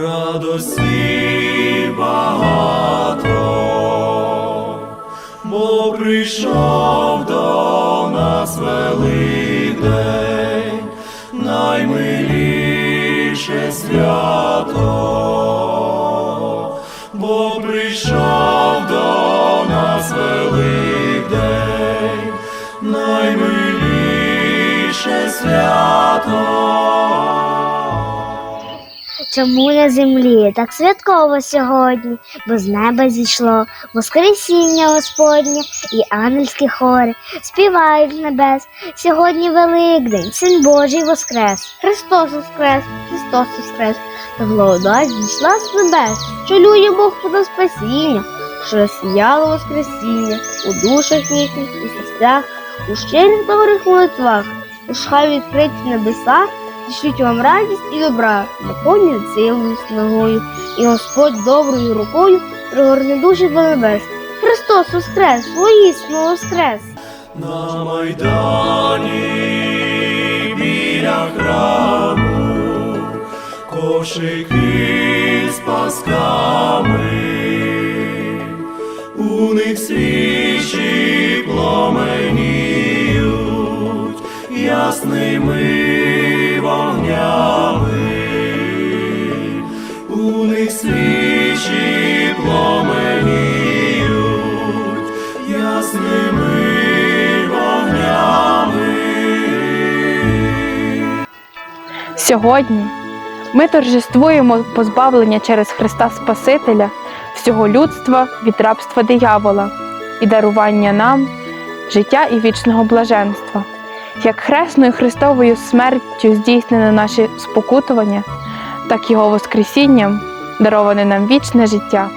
радості багато, бо прийшов до нас Великдень, наймиліше свято, бо прийшов до нас Великдень, наймиліше свято. Чому на землі так святково сьогодні, бо з неба зійшло Воскресіння Господнє і ангельські хори співають небес. Сьогодні Великдень, Син Божий воскрес, Христос воскрес, Христос воскрес, та благодать зійшла з небес, що людям Бог подав спасіння, що сіяло Воскресіння у душах їхніх і серцях, у щирих добрих молитвах, Тож хай відкриті небеса, Зішлють вам радість і добра, наповнять силою снагою, і Господь доброю рукою пригорне душі до небес. Христос воскрес, воїсно воскрес! На майдані біля храму кошики з пасками, у них свічі пламеніють ясними вогнями, у них свічі пламеніють ясними вогнями. Сьогодні ми торжествуємо позбавлення через Христа Спасителя всього людства від рабства диявола і дарування нам життя і вічного блаженства. Як хресною Христовою смертю здійснено наше спокутування, так Його Воскресінням дароване нам вічне життя.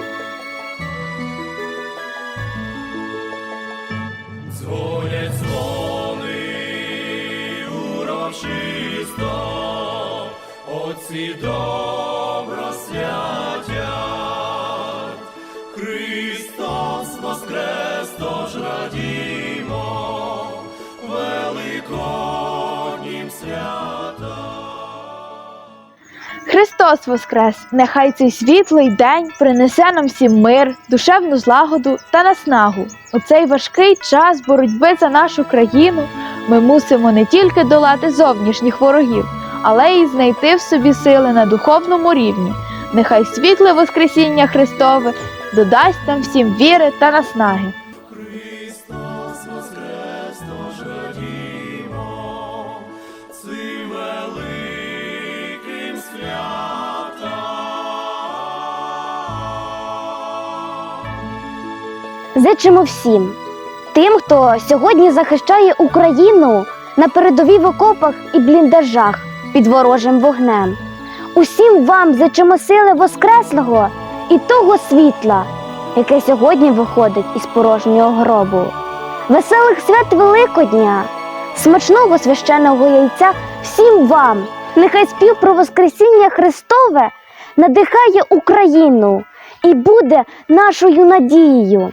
Отці добро святять. Христос воскрес, Христос Воскрес! Нехай цей світлий день принесе нам всім мир, душевну злагоду та наснагу. У цей важкий час боротьби за нашу країну ми мусимо не тільки долати зовнішніх ворогів, але й знайти в собі сили на духовному рівні. Нехай світле Воскресіння Христове додасть нам всім віри та наснаги. Зичимо всім тим, хто сьогодні захищає Україну на передовій в окопах і бліндажах під ворожим вогнем. Усім вам зичимо сили Воскреслого і того світла, яке сьогодні виходить із порожнього гробу. Веселих свят Великодня, смачного священного яйця всім вам. Нехай спів про Воскресіння Христове надихає Україну і буде нашою надією.